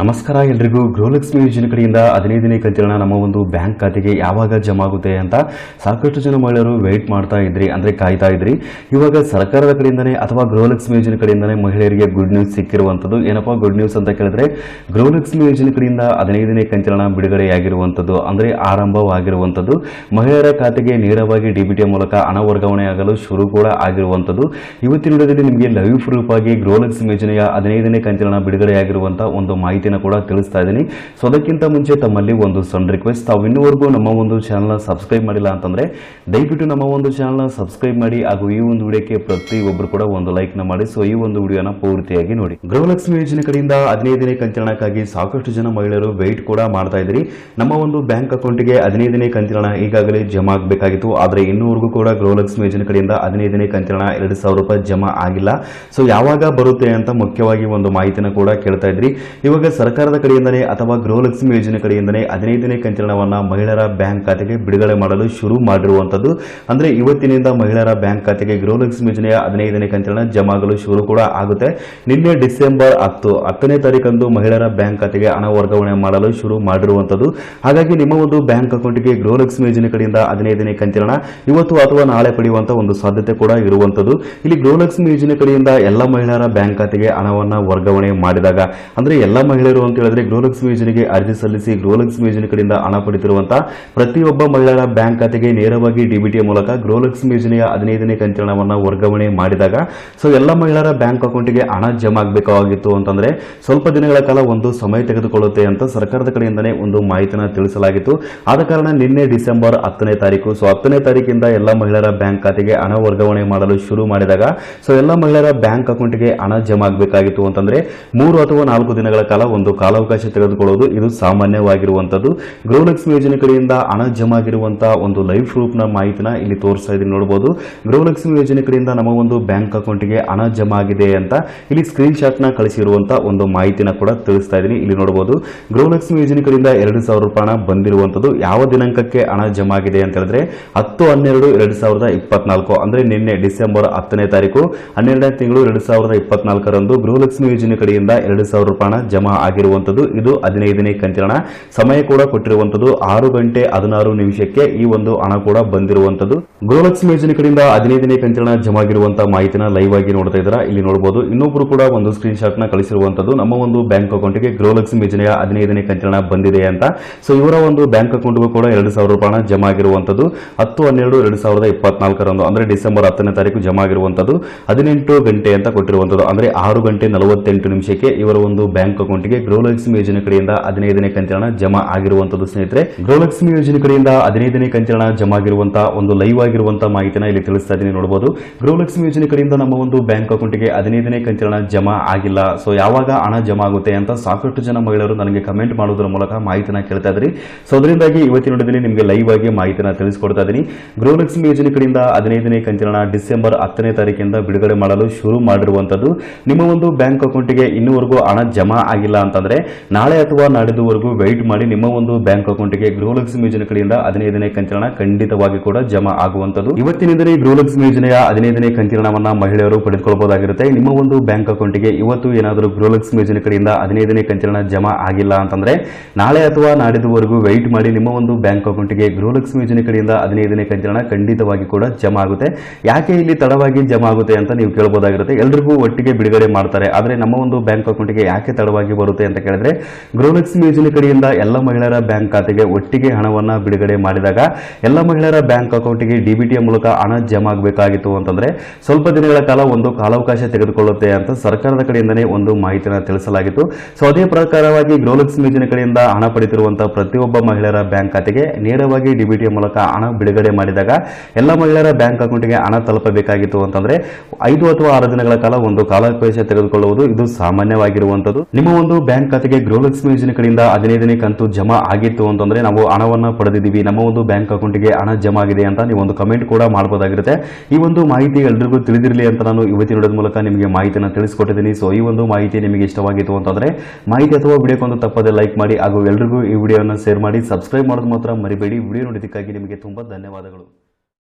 ನಮಸ್ಕಾರ ಎಲ್ರಿಗೂ. ಗೃಹಲಕ್ಷ್ಮಿ ಯೋಜನೆ ಕಡೆಯಿಂದ ಹದಿನೈದನೇ ಕಂತಿನ ನಮ್ಮ ಒಂದು ಬ್ಯಾಂಕ್ ಖಾತೆಗೆ ಯಾವಾಗ ಜಮಾ ಆಗುತ್ತೆ ಅಂತ ಸಾಕಷ್ಟು ಜನ ಮಹಿಳೆಯರು ವೆಯ್ಟ್ ಮಾಡ್ತಾ ಇದ್ರಿ, ಅಂದ್ರೆ ಕಾಯ್ತಾ ಇದ್ರಿ. ಇವಾಗ ಸರ್ಕಾರದ ಕಡೆಯಿಂದನೇ ಅಥವಾ ಗೃಹಲಕ್ಷ್ಮಿ ಯೋಜನೆ ಕಡೆಯಿಂದನೇ ಮಹಿಳೆಯರಿಗೆ ಗುಡ್ ನ್ಯೂಸ್ ಸಿಕ್ಕಿರುವಂಥದ್ದು. ಏನಪ್ಪಾ ಗುಡ್ ನ್ಯೂಸ್ ಅಂತ ಕೇಳಿದ್ರೆ, ಗೃಹಲಕ್ಷ್ಮಿ ಯೋಜನೆ ಕಡೆಯಿಂದ ಹದಿನೈದನೇ ಕಂತಿನ ಬಿಡುಗಡೆಯಾಗಿರುವಂಥದ್ದು, ಅಂದ್ರೆ ಆರಂಭವಾಗಿರುವಂಥದ್ದು. ಮಹಿಳೆಯರ ಖಾತೆಗೆ ನೇರವಾಗಿ ಡಿಬಿಟಿ ಮೂಲಕ ಹಣ ವರ್ಗಾವಣೆ ಆಗಲು ಶುರು ಕೂಡ ಆಗಿರುವಂಥದ್ದು. ಇವತ್ತಿನ ದಿನದಲ್ಲಿ ನಿಮಗೆ ಲೈವ್ ಪ್ರೂಫ್ ಆಗಿ ಗೃಹಲಕ್ಷ್ಮಿ ಯೋಜನೆಯ ಹದಿನೈದನೇ ಕಂತಿನ ಬಿಡುಗಡೆಯಾಗಿರುವಂತಹ ಒಂದು ಮಾಹಿತಿನ ಕೂಡ ತಿಳಿಸ್ತಾ ಇದ್ದೀನಿ. ಸೊ ಅದಕ್ಕಿಂತ ಮುಂಚೆ ತಮ್ಮಲ್ಲಿ ಒಂದು ಸಣ್ಣ ರಿಕ್ವೆಸ್ಟ್ ತಾವು ಇನ್ನೂವರೆಗೂ ನಮ್ಮ ಒಂದು ಚಾನಲ್ನ ಸಬ್ಸ್ಕ್ರೈಬ್ ಮಾಡಿಲ್ಲ ಅಂತಂದ್ರೆ, ದಯವಿಟ್ಟು ನಮ್ಮ ಒಂದು ಚಾನಲ್ನ ಸಬ್ಸ್ಕ್ರೈಬ್ ಮಾಡಿ, ಹಾಗೂ ಈ ಒಂದು ವಿಡಿಯೋಕ್ಕೆ ಪ್ರತಿಯೊಬ್ಬರು ಕೂಡ ಒಂದು ಲೈಕ್ನ ಮಾಡಿ. ಸೊ ಈ ಒಂದು ವಿಡಿಯೋನ ಪೂರ್ತಿಯಾಗಿ ನೋಡಿ. ಗೃಹಲಕ್ಷ್ಮಿ ಯೋಜನೆ ಕಡೆಯಿಂದ ಹದಿನೈದನೇ ಕಂಚಲನಕ್ಕಾಗಿ ಸಾಕಷ್ಟು ಜನ ಮಹಿಳೆಯರು ವೆಯ್ಟ್ ಕೂಡ ಮಾಡ್ತಾ ಇದ್ರಿ. ನಮ್ಮ ಒಂದು ಬ್ಯಾಂಕ್ ಅಕೌಂಟ್ಗೆ ಹದಿನೈದನೇ ಕಂಚಲನ ಈಗಾಗಲೇ ಜಮಾ ಆಗಬೇಕಾಗಿತ್ತು. ಆದರೆ ಇನ್ನೂವರೆಗೂ ಕೂಡ ಗೃಹಲಕ್ಷ್ಮಿ ಯೋಜನೆ ಕಡೆಯಿಂದ ಹದಿನೈದನೇ ಕಂಚಲನ ಎರಡು ಸಾವಿರ ರೂಪಾಯಿ ಜಮಾ ಆಗಿಲ್ಲ. ಸೊ ಯಾವಾಗ ಬರುತ್ತೆ ಅಂತ ಮುಖ್ಯವಾಗಿ ಒಂದು ಮಾಹಿತಿನ ಕೂಡ ಕೇಳ್ತಾ ಇದ್ರಿ. ಇವಾಗ ಸರ್ಕಾರದ ಕಡೆಯಿಂದನೇ ಅಥವಾ ಗೃಹಲಕ್ಷ್ಮಿ ಯೋಜನೆ ಕಡೆಯಿಂದನೇ ಹದಿನೈದನೇ ಕಂತಿನವನ್ನ ಮಹಿಳೆಯರ ಬ್ಯಾಂಕ್ ಖಾತೆಗೆ ಬಿಡುಗಡೆ ಮಾಡಲು ಶುರು ಮಾಡಿರುವಂತದ್ದು. ಅಂದ್ರೆ ಇವತ್ತಿನಿಂದ ಮಹಿಳೆಯರ ಬ್ಯಾಂಕ್ ಖಾತೆಗೆ ಗೃಹಲಕ್ಷ್ಮಿ ಯೋಜನೆಯ ಹದಿನೈದನೇ ಕಂತಿನ ಜಮಾಗಲು ಶುರು ಕೂಡ ಆಗುತ್ತೆ. ನಿನ್ನೆ ಡಿಸೆಂಬರ್ ಹತ್ತು, ಹತ್ತನೇ ತಾರೀಕಂದು ಮಹಿಳೆಯರ ಬ್ಯಾಂಕ್ ಖಾತೆಗೆ ಹಣ ವರ್ಗಾವಣೆ ಮಾಡಲು ಶುರು ಮಾಡಿರುವಂತದ್ದು. ಹಾಗಾಗಿ ನಿಮ್ಮ ಒಂದು ಬ್ಯಾಂಕ್ ಅಕೌಂಟ್ಗೆ ಗೃಹಲಕ್ಷ್ಮಿ ಯೋಜನೆ ಕಡೆಯಿಂದ ಹದಿನೈದನೇ ಕಂತಿನ ಇವತ್ತು ಅಥವಾ ನಾಳೆ ಪಡೆಯುವಂತ ಒಂದು ಸಾಧ್ಯತೆ ಕೂಡ ಇರುವಂತದ್ದು. ಇಲ್ಲಿ ಗೃಹಲಕ್ಷ್ಮಿ ಯೋಜನೆ ಕಡೆಯಿಂದ ಎಲ್ಲ ಮಹಿಳೆಯರ ಬ್ಯಾಂಕ್ ಖಾತೆಗೆ ಹಣವನ್ನು ವರ್ಗಾವಣೆ ಮಾಡಿದಾಗ, ಅಂದ್ರೆ ಎಲ್ಲ ಮಹಿಳೆಯರು ಅಂತ ಹೇಳಿದ್ರೆ ಗೃಹಲಕ್ಷ್ಮಿ ಯೋಜನೆಗೆ ಅರ್ಜಿ ಸಲ್ಲಿಸಿ ಗೃಹಲಕ್ಷ್ಮಿ ಯೋಜನೆ ಕಡೆಯಿಂದ ಹಣ ಪಡೆದಿರುವಂತಹ ಪ್ರತಿಯೊಬ್ಬ ಮಹಿಳೆಯರ ಬ್ಯಾಂಕ್ ಖಾತೆಗೆ ನೇರವಾಗಿ ಡಿಬಿಟಿಯ ಮೂಲಕ ಗೃಹಲಕ್ಷ್ಮಿ ಯೋಜನೆಯ ಹದಿನೈದನೇ ಕಂಚಲನವನ್ನು ವರ್ಗಾವಣೆ ಮಾಡಿದಾಗ ಸೊ ಎಲ್ಲ ಮಹಿಳೆಯರ ಬ್ಯಾಂಕ್ ಅಕೌಂಟ್ಗೆ ಹಣ ಜಮಾ ಆಗಬೇಕಾಗಿತ್ತು ಅಂತಂದ್ರೆ ಸ್ವಲ್ಪ ದಿನಗಳ ಕಾಲ ಒಂದು ಸಮಯ ತೆಗೆದುಕೊಳ್ಳುತ್ತೆ ಅಂತ ಸರ್ಕಾರದ ಕಡೆಯಿಂದನೇ ಒಂದು ಮಾಹಿತಿನ ತಿಳಿಸಲಾಗಿತ್ತು. ಆದ ಕಾರಣ ನಿನ್ನೆ ಡಿಸೆಂಬರ್ ಹತ್ತನೇ ತಾರೀಕು ಸೊ ಹತ್ತನೇ ತಾರೀಕಿಂದ ಎಲ್ಲ ಮಹಿಳೆಯರ ಬ್ಯಾಂಕ್ ಖಾತೆಗೆ ಹಣ ವರ್ಗಾವಣೆ ಮಾಡಲು ಶುರು ಮಾಡಿದಾಗ ಸೊ ಎಲ್ಲ ಮಹಿಳೆಯರ ಬ್ಯಾಂಕ್ ಅಕೌಂಟ್ಗೆ ಹಣ ಜಮಾ ಆಗಬೇಕಾಗಿತ್ತು ಅಂತಂದ್ರೆ ಮೂರು ಅಥವಾ ನಾಲ್ಕು ದಿನಗಳ ಕಾಲ ಒಂದು ಕಾಲಾವಕಾಶ ತೆಗೆದುಕೊಳ್ಳೋದು ಇದು ಸಾಮಾನ್ಯವಾಗಿರುವಂತದ್ದು ಗೃಹಲಕ್ಷ್ಮಿ ಯೋಜನೆ ಕಡೆಯಿಂದ ಹಣ ಜಮಾ ಆಗಿರುವಂತಹ ಒಂದು ಲೈವ್ನ ಮಾಹಿತಿನ ಇಲ್ಲಿ ತೋರಿಸ್ತಾ ಇದೀನಿ ನೋಡಬಹುದು ಗೃಹಲಕ್ಷ್ಮಿ ಯೋಜನೆ ಕಡೆಯಿಂದ ನಮ್ಮ ಒಂದು ಬ್ಯಾಂಕ್ ಅಕೌಂಟ್ಗೆ ಹಣ ಜಮಾ ಆಗಿದೆ ಅಂತ ಇಲ್ಲಿ ಸ್ಕ್ರೀನ್ ಶಾಟ್ನ ಕಳಿಸಿರುವಂತಹ ಒಂದು ಮಾಹಿತಿನ ಕೂಡ ತಿಳಿಸ್ತಾ ಇದೀನಿ ಇಲ್ಲಿ ನೋಡಬಹುದು ಗೃಹಲಕ್ಷ್ಮಿ ಯೋಜನೆ ಕಡೆಯಿಂದ ಎರಡು ಸಾವಿರ ರೂಪಾಯಿ ಹಣ ಬಂದಿರುವಂತದ್ದು ಯಾವ ದಿನಾಂಕಕ್ಕೆ ಹಣ ಜಮಾ ಆಗಿದೆ ಅಂತ ಹೇಳಿದ್ರೆ ಹತ್ತು, ಹನ್ನೆರಡು, ಎರಡು ಸಾವಿರದ ಇಪ್ಪತ್ನಾಲ್ಕು ಅಂದ್ರೆ ನಿನ್ನೆ ಡಿಸೆಂಬರ್ ಹತ್ತನೇ ತಾರೀಕು. ಹನ್ನೆರಡನೇ ತಿಂಗಳು ಎರಡು ಸಾವಿರದ ಇಪ್ಪತ್ನಾಲ್ಕರಂದು ಗೃಹಲಕ್ಷ್ಮಿ ಯೋಜನೆ ಕಡೆಯಿಂದ ಎರಡು ಸಾವಿರ ರೂಪಾಯಿ ಜಮಾ ಆಗಿರುವಂತದ್ದು ಇದು ಹದಿನೈದನೇ ಕಂತಿನ. ಸಮಯ ಕೂಡ ಕೊಟ್ಟಿರುವಂತದ್ದು ಆರು ಗಂಟೆ ಹದಿನಾರು ನಿಮಿಷಕ್ಕೆ ಈ ಒಂದು ಹಣ ಕೂಡ ಬಂದಿರುವಂತದ್ದು ಗೃಹಲಕ್ಷ್ಮಿ ಯೋಜನೆ ಕಡೆಯಿಂದ ಹದಿನೈದನೇ ಕಂತಿನ ಜಮ ಜಮಾ ಆಗಿರುವಂತಹ ಮಾಹಿತಿನ ಲೈವ್ ಆಗಿ ನೋಡ್ತಾ ಇದ್ದೀರಾ? ಇಲ್ಲಿ ನೋಡಬಹುದು ಇನ್ನೊಬ್ರು ಕೂಡ ಒಂದು ಸ್ಕ್ರೀನ್ ಶಾಟ್ನ ಕಳಿಸಿರುವಂತದ್ದು ನಮ್ಮ ಒಂದು ಬ್ಯಾಂಕ್ ಅಕೌಂಟ್ಗೆ ಗೃಹಲಕ್ಷ್ಮಿ ಯೋಜನೆಯ ಹದಿನೈದನೇ ಕಂತಿನ ಬಂದಿದೆ ಅಂತ. ಸೊ ಇವರ ಒಂದು ಬ್ಯಾಂಕ್ ಅಕೌಂಟ್ಗೂ ಕೂಡ ಎರಡು ಸಾವಿರ ರೂಪಾಯಿ ಜಮಾ ಆಗಿರುವಂತದ್ದು ಹತ್ತು, ಹನ್ನೆರಡು, ಎರಡು ಸಾವಿರದ ಇಪ್ಪತ್ನಾಲ್ಕರಂದು, ಅಂದ್ರೆ ಡಿಸೆಂಬರ್ ಹತ್ತನೇ ತಾರೀಕು ಜಮಾ ಆಗಿರುವಂತದ್ದು ಹದಿನೆಂಟು ಗಂಟೆ ಅಂತ ಕೊಟ್ಟಿರುವಂತದ್ದು ಅಂದ್ರೆ ಆರು ಗಂಟೆ ನಲವತ್ತೆಂಟು ನಿಮಿಷಕ್ಕೆ ಇವರ ಒಂದು ಬ್ಯಾಂಕ್ ಅಕೌಂಟ್ಗೆ ಗೃಹಲಕ್ಷ್ಮಿ ಯೋಜನೆ ಕಡೆಯಿಂದ ಹದಿನೈದನೇ ಹಣ ಜಮಾ ಆಗಿರುವಂತದ್ದು ಸ್ನೇಹಿತರೆ. ಗೃಹಲಕ್ಷ್ಮಿ ಯೋಜನೆ ಕಡೆಯಿಂದ ಹದಿನೈದನೇ ಹಣ ಜಮಾ ಆಗಿರುವಂತಹ ಒಂದು ಲೈವ್ ಆಗಿರುವಂತಹ ಮಾಹಿತಿನ ಇಲ್ಲಿ ತಿಳಿಸ್ತಾ ಇದ್ದೀನಿ ನೋಡಬಹುದು ಗೃಹಲಕ್ಷ್ಮಿ ಯೋಜನೆ ಕಡೆಯಿಂದ ನಮ್ಮ ಒಂದು ಬ್ಯಾಂಕ್ ಅಕೌಂಟ್ಗೆ ಹದಿನೈದನೇ ಹಣ ಜಮಾ ಆಗಿಲ್ಲ. ಸೊ ಯಾವಾಗ ಹಣ ಜಮಾ ಆಗುತ್ತೆ ಅಂತ ಸಾಕಷ್ಟು ಜನ ಮಹಿಳೆಯರು ನನಗೆ ಕಮೆಂಟ್ ಮಾಡುವುದರ ಮೂಲಕ ಮಾಹಿತಿನ ಕೇಳ್ತಾ ಇದ್ರಿ. ಸೊ ಅದರಿಂದಾಗಿ ಇವತ್ತಿನ ವಿಡಿಯೋದಲ್ಲಿ ನಿಮಗೆ ಲೈವ್ ಆಗಿ ಮಾಹಿತಿನ ತಿಳಿಸ್ಕೊಡ್ತಾ ಇದ್ದೀನಿ. ಗೃಹಲಕ್ಷ್ಮಿ ಯೋಜನೆ ಕಡೆಯಿಂದ ಹದಿನೈದನೇ ಹಣ ಡಿಸೆಂಬರ್ ಹತ್ತನೇ ತಾರೀಕಿಂದ ಬಿಡುಗಡೆ ಮಾಡಲು ಶುರು ಮಾಡಿರುವಂತದ್ದು. ನಿಮ್ಮ ಒಂದು ಬ್ಯಾಂಕ್ ಅಕೌಂಟ್ಗೆ ಇನ್ನೂವರೆಗೂ ಹಣ ಜಮಾ ಆಗಿಲ್ಲ ಅಂತಂದ್ರೆ, ನಾಳೆ ಅಥವಾ ನಾಡಿದುವರೆಗೂ ವೆಯ್ಟ್ ಮಾಡಿ ನಿಮ್ಮ ಒಂದು ಬ್ಯಾಂಕ್ ಅಕೌಂಟ್ಗೆ ಗೃಹಲಕ್ಷ್ಮಿ ಯೋಜನೆ ಕಡೆಯಿಂದ ಹದಿನೈದನೇ ಹಣ ಖಂಡಿತವಾಗಿ ಕೂಡ ಜಮಾ ಆಗುವಂತದ್ದು ಇವತ್ತಿನಿಂದಲೇ ಗೃಹಲಕ್ಷ್ಮಿ ಯೋಜನೆಯ ಹದಿನೈದನೇ ಕಂಚಿನವನ್ನ ಮಹಿಳೆಯರು ಪಡೆದುಕೊಳ್ಳಬಹುದಾಗಿರುತ್ತೆ. ನಿಮ್ಮ ಒಂದು ಬ್ಯಾಂಕ್ ಅಕೌಂಟ್ಗೆ ಇವತ್ತು ಏನಾದರೂ ಗೃಹಲಕ್ಷ್ಮಿ ಯೋಜನೆ ಕಡೆಯಿಂದ ಹದಿನೈದನೇ ಹಣ ಜಮಾ ಆಗಿಲ್ಲ ಅಂತಂದ್ರೆ, ನಾಳೆ ಅಥವಾ ನಾಡಿದುವರೆಗೂ ವೆಯ್ಟ್ ಮಾಡಿ ನಿಮ್ಮ ಒಂದು ಬ್ಯಾಂಕ್ ಅಕೌಂಟ್ಗೆ ಗೃಹಲಕ್ಷ್ಮಿ ಯೋಜನೆ ಕಡೆಯಿಂದ ಹದಿನೈದನೇ ಕಂತಿನ ಖಂಡಿತವಾಗಿ ಕೂಡ ಜಮಾ ಆಗುತ್ತೆ. ಯಾಕೆ ಇಲ್ಲಿ ತಡವಾಗಿ ಜಮಾ ಆಗುತ್ತೆ ಅಂತ ನೀವು ಕೇಳಬಹುದಾಗಿರುತ್ತೆ. ಎಲ್ರಿಗೂ ಒಟ್ಟಿಗೆ ಬಿಡುಗಡೆ ಮಾಡ್ತಾರೆ. ಆದರೆ ನಮ್ಮ ಒಂದು ಬ್ಯಾಂಕ್ ಅಕೌಂಟ್ಗೆ ಯಾಕೆ ತಡವಾಗಿ ಬರುತ್ತೆ ಅಂತ ಕೇಳಿದ್ರೆ ಗೃಹಲಕ್ಷ್ಮಿ ಯೋಜನೆ ಕಡೆಯಿಂದ ಎಲ್ಲ ಮಹಿಳೆಯರ ಬ್ಯಾಂಕ್ ಖಾತೆಗೆ ಒಟ್ಟಿಗೆ ಹಣವನ್ನ ಬಿಡುಗಡೆ ಮಾಡಿದಾಗ ಎಲ್ಲ ಮಹಿಳೆಯರ ಬ್ಯಾಂಕ್ ಅಕೌಂಟ್ಗೆ ಡಿಬಿಟಿಯ ಮೂಲಕ ಹಣ ಜಮಾ ಆಗಬೇಕಾಗಿತ್ತು ಅಂತಂದ್ರೆ ಸ್ವಲ್ಪ ದಿನಗಳ ಕಾಲ ಒಂದು ಕಾಲಾವಕಾಶ ತೆಗೆದುಕೊಳ್ಳುತ್ತೆ ಅಂತ ಸರ್ಕಾರದ ಕಡೆಯಿಂದನೇ ಒಂದು ಮಾಹಿತಿಯನ್ನು ತಿಳಿಸಲಾಗಿತ್ತು. ಸೊ ಅದೇ ಪ್ರಕಾರವಾಗಿ ಗೃಹಲಕ್ಷ್ಮಿ ಯೋಜನೆ ಕಡೆಯಿಂದ ಹಣ ಪಡೆದಿರುವಂತಹ ಪ್ರತಿಯೊಬ್ಬ ಮಹಿಳೆಯರ ಬ್ಯಾಂಕ್ ಖಾತೆಗೆ ನೇರವಾಗಿ ಡಿಬಿಟಿಯ ಮೂಲಕ ಹಣ ಬಿಡುಗಡೆ ಮಾಡಿದಾಗ ಎಲ್ಲ ಮಹಿಳೆಯರ ಬ್ಯಾಂಕ್ ಅಕೌಂಟ್ಗೆ ಹಣ ತಲುಪಬೇಕಾಗಿತ್ತು ಅಂತಂದ್ರೆ ಐದು ಅಥವಾ ಆರು ದಿನಗಳ ಕಾಲ ಒಂದು ಕಾಲಾವಕಾಶ ತೆಗೆದುಕೊಳ್ಳುವುದು ಇದು ಸಾಮಾನ್ಯವಾಗಿರುವಂತದ್ದು. ನಿಮ್ಮ ಒಂದು ಬ್ಯಾಂಕ್ ಖಾತೆಗೆ ಗೃಹಲಕ್ಷ್ಮಿ ಯೋಜನೆ ಕಡೆಯಿಂದ ಹದಿನೈದನೇ ಕಂತು ಜಮಾ ಆಗಿತ್ತು ಅಂತಂದ್ರೆ ನಾವು ಹಣವನ್ನು ಪಡೆದಿದ್ದೀವಿ. ನಮ್ಮ ಒಂದು ಬ್ಯಾಂಕ್ ಅಕೌಂಟ್ಗೆ ಹಣ ಜಮಾ ಆಗಿದೆ ಅಂತ ನೀವು ಒಂದು ಕಮೆಂಟ್ ಕೂಡ ಮಾಡಬಹುದಾಗಿರುತ್ತೆ ಈ ಒಂದು ಮಾಹಿತಿ ಎಲ್ರಿಗೂ ತಿಳಿದಿರಲಿ ಅಂತ ನಾನು ಇವತ್ತಿನ ವಿಡಿಯೋದ ಮೂಲಕ ನಿಮಗೆ ಮಾಹಿತಿಯನ್ನು ತಿಳಿಸ್ಕೊಟ್ಟಿದ್ದೀನಿ. ಸೊ ಈ ಒಂದು ಮಾಹಿತಿ ನಿಮಗೆ ಇಷ್ಟವಾಗಿತ್ತು ಅಂತಂದ್ರೆ ಮಾಹಿತಿ ಅಥವಾ ವಿಡಿಯೋಕ್ಕೊಂದು ತಪ್ಪದೆ ಲೈಕ್ ಮಾಡಿ ಹಾಗೂ ಎಲ್ರಿಗೂ ಈ ವಿಡಿಯೋನ ಶೇರ್ ಮಾಡಿ ಸಬ್ಸ್ಕ್ರೈಬ್ ಮಾಡೋದು ಮಾತ್ರ ಮರಿಬೇಡಿ. ವಿಡಿಯೋ ನೋಡಿದ್ದಕ್ಕಾಗಿ ನಿಮಗೆ ತುಂಬಾ ಧನ್ಯವಾದಗಳು.